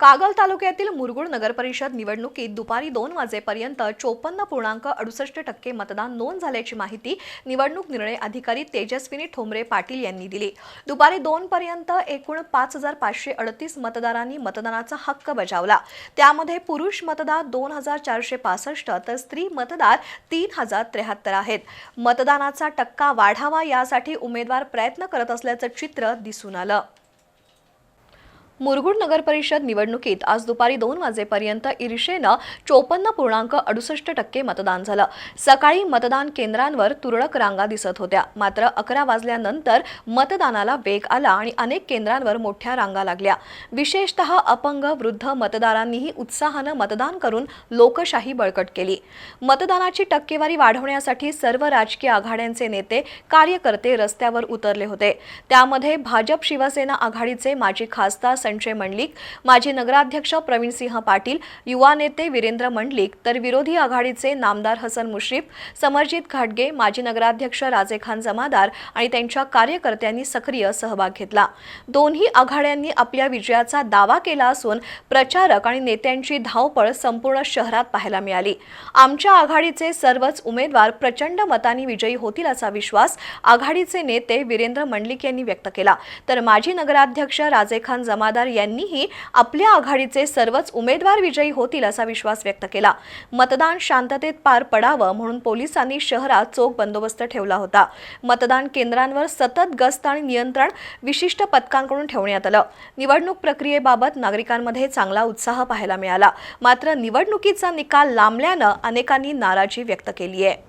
कागल तालुक्यातील मुरगुड नगरपरिषद निवडणुकीत दुपारी दोन वाजेपर्यंत चोपन्न पूर्णांक अडुसष्ट टक्के मतदान नोंद झाल्याची माहिती निवडणूक निर्णय अधिकारी तेजस्विनी ठोंबरे पाटील यांनी दिली. दुपारी दोन पर्यंत एकूण पाच हजार पाचशे अडतीस मतदारांनी मतदानाचा हक्क बजावला. त्यामध्ये पुरुष मतदार दोन हजार चारशे पासष्ट तर स्त्री मतदार तीन हजार त्र्याहत्तर आहेत. मतदानाचा टक्का वाढावा यासाठी उमेदवार प्रयत्न करत असल्याचं चित्र दिसून आलं. मुरगुड नगर परिषद निवडणुकीत आज दुपारी दोन वाजेपर्यंत ईर्षेनं चोपन्न पूर्णांक अडुसष्ट टक्के मतदान झालं. सकाळी मतदान केंद्रांवर तुरळक रांगा दिसत होत्या. मात्र अकरा वाजल्यानंतर मतदानाला वेग आला आणि अनेक केंद्रांवर मोठ्या रांगा लागल्या. विशेषतः अपंग वृद्ध मतदारांनीही उत्साहानं मतदान करून लोकशाही बळकट केली. मतदानाची टक्केवारी वाढवण्यासाठी सर्व राजकीय आघाड्यांचे नेते कार्यकर्ते रस्त्यावर उतरले होते. त्यामध्ये भाजप शिवसेना आघाडीचे माजी खासदार संजय मंडलिक माजी नगराध्यक्ष प्रवीणसिंह पाटील युवा नेते वीरेंद्र मंडलिक तर विरोधी आघाडीचे नामदार हसन मुश्रीफ समरजित घाटगे माजी नगराध्यक्ष राजे खान जमादार आणि त्यांच्या कार्यकर्त्यांनी सक्रिय सहभाग घेतला. दोन्ही आघाड्यांनी आपल्या विजयाचा दावा केला असून प्रचारक आणि नेत्यांची धावपळ संपूर्ण शहरात पाहायला मिळाली. आमच्या आघाडीचे सर्वच उमेदवार प्रचंड मतांनी विजयी होतील असा विश्वास आघाडीचे नेते वीरेंद्र मंडलिक यांनी व्यक्त केला. तर माजी नगराध्यक्ष राजे खान जमादार यांनीही आपल्या आघाडीचे सर्वच उमेदवार विजयी होतील असा विश्वास व्यक्त केला. मतदान शांततेत पार पडावं म्हणून पोलिसांनी शहरात चोख बंदोबस्त ठेवला होता. मतदान केंद्रांवर सतत गस्त आणि नियंत्रण विशिष्ट पथकांकडून ठेवण्यात आलं. निवडणूक प्रक्रियेबाबत नागरिकांमध्ये चांगला उत्साह पाहायला मिळाला. मात्र निवडणुकीचा निकाल लांबल्यानं अनेकांनी नाराजी व्यक्त केली आहे